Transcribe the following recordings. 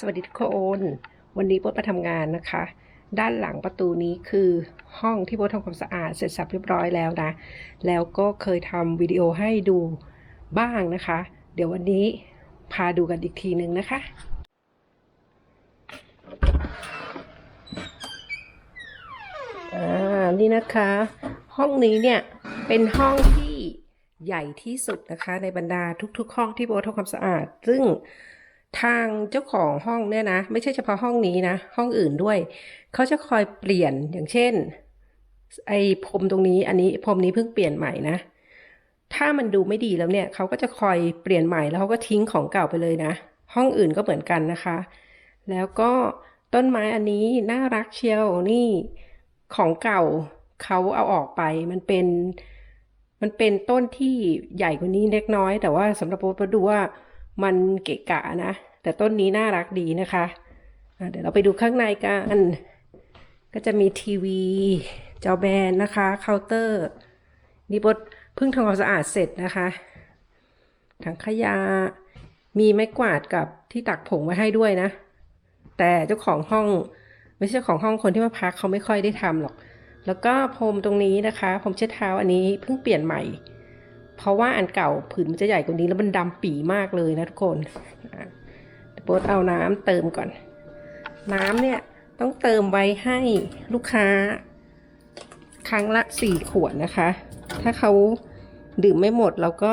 สวัสดีทุกคนวันนี้โบ๊ทมาทำงานนะคะ ด้านหลังประตูนี้คือห้องที่โบ๊ททำความสะอาดเสร็จสับเรียบร้อยแล้วนะ แล้วก็เคยทำวิดีโอให้ดูบ้างนะคะ เดี๋ยววันนี้พาดูกันอีกทีหนึ่งนะคะอ่านี่นะคะ ห้องนี้เนี่ยเป็นห้องที่ใหญ่ที่สุดนะคะ ในบรรดาทุกๆ ห้องที่โบททำความสะอาด ซึ่ง ทางเจ้าของห้องเนี่ยนะ ไม่ใช่เฉพาะห้องนี้นะ ห้องอื่นด้วย เขาจะคอยเปลี่ยนอย่างเช่น ไอ้พรมตรงนี้อันนี้พรมนี้เพิ่งเปลี่ยนใหม่นะ ถ้ามันดูไม่ดีแล้วเนี่ย เขาก็จะคอยเปลี่ยนใหม่แล้วเขาก็ทิ้งของเก่าไปเลยนะ ห้องอื่นก็เหมือนกันนะคะ แล้วก็ต้นไม้อันนี้น่ารักเชียวนี่ของเก่าเขาเอาออกไปมันเป็น มันเป็นต้นที่ใหญ่กว่านี้เล็กน้อย แต่ว่าสำหรับโบ๊ทดูว่า มันเกะกะนะ แต่ต้นนี้น่ารักดีนะคะะเดี๋ยวเราไปดูข้างในกันก็จะมีทีวีจอแบนนะคะเคาน์เตอร์นี่บ๊ทเพิ่งทำความสะอาดเสร็จนะคะถังขยะมีไม้กวาดกับที่ตักผงไว้ให้ด้วยนะ แต่เจ้าของห้องไม่ใช่ของห้องคนที่มาพักเขาไม่ค่อยได้ทำหรอก แล้วก็พรมตรงนี้นะคะพรมเช็ดเท้าอันนี้เพิ่งเปลี่ยนใหม่ เพราะว่าอันเก่าผืนมันจะใหญ่กว่านี้แล้วมันดำปี่มากเลยนะทุกคนอะเดี๋ยวโบ๊ทเอาน้ำเติมก่อน น้ำเนี่ยต้องเติมไว้ให้ลูกค้า ครั้งละสี่ขวดนะคะ ถ้าเขาดื่มไม่หมดเราก็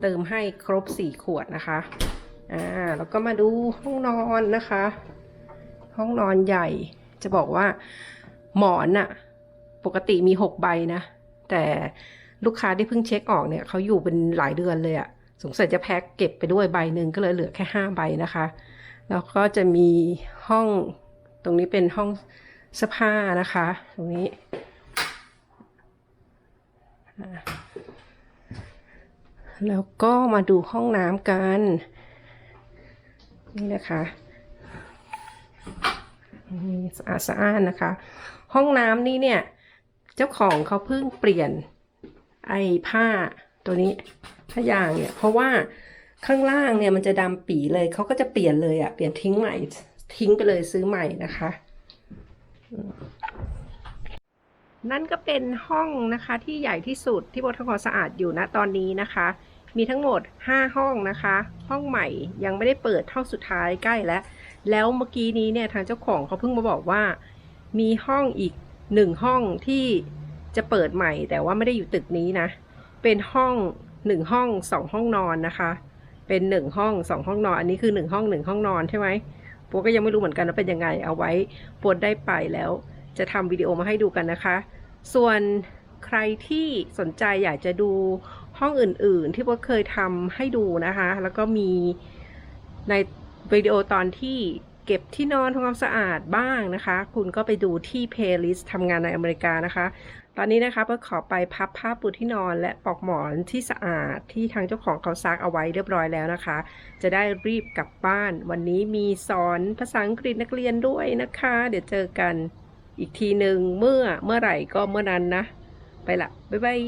เติมให้ครบสี่ขวดนะคะ อ่าแล้วก็มาดูห้องนอนนะคะ ห้องนอนใหญ่จะบอกว่าหมอนอะปกติมีหกใบนะ แต่ ลูกค้าที่เพิ่งเช็คออกเนี่ยเขาอยู่เป็นหลายเดือนเลยอะสงสัยจะแพ็คเก็บไปด้วยใบหนึ่งก็เลยเหลือแค่ห้าใบนะคะ แล้วก็จะมีห้องตรงนี้เป็นห้องเสื้อผ้านะคะ ตรงนี้ แล้วก็มาดูห้องน้ำกัน นี่นะคะสะอาดสะอ้านนะคะ ห้องน้ำนี่เนี่ย เจ้าของเขาเพิ่งเปลี่ยน ไอ้ผ้าตัวนี้ผ้ายางเนี่ย เพราะว่าข้างล่างเนี่ยมันจะดำปีเลยเขาก็จะเปลี่ยนเลยอะ่ะเปลี่ยนทิ้งใหม่ทิ้งไปเลยซื้อใหม่นะคะ นั่นก็เป็นห้องนะคะที่ใหญ่ที่สุดที่บททคสะอาดอยู่นะตอนนี้นะคะ มีทั้งหมด 5 ห้องนะคะ ห้องใหม่ยังไม่ได้เปิดห้องสุดท้ายใกล้แล้ว แล้วเมื่อกี้นี้เนี่ยทางเจ้าของเขาเพิ่งมาบอกว่า มีห้องอีกหนึ่งห้องที่ จะเปิดใหม่แต่ว่าไม่ได้อยู่ตึกนี้นะ เป็นห้องหนึ่งห้องสองห้องนอนนะคะ เป็นหนึ่งห้องสองห้องนอน อันนี้คือหนึ่งห้องหนึ่งห้องนอนใช่ไหมปวก็ยังไม่รู้เหมือนกันว่าเป็นยังไง เอาไว้ปวดได้ไปแล้ว จะทำวิดีโอมาให้ดูกันนะคะ ส่วนใครที่สนใจอยากจะดูห้องอื่นๆ ที่ว่าเคยทำให้ดูนะคะ แล้วก็มีในวิดีโอตอนที่ เก็บที่นอนทำความสะอาดบ้างนะคะ คุณก็ไปดูที่ playlist ทำงานในอเมริกานะคะ ตอนนี้นะคะก็ขอไปพับผ้าปูที่นอนและปลอกหมอนที่สะอาดที่ทางเจ้าของเขาซักเอาไว้เรียบร้อยแล้วนะคะ จะได้รีบกลับบ้าน วันนี้มีสอนภาษาอังกฤษนักเรียนด้วยนะคะ เดี๋ยวเจอกันอีกทีหนึ่งเมื่อเมื่อไหร่ก็เมื่อนั้นนะ ไปละ บ๊ายบาย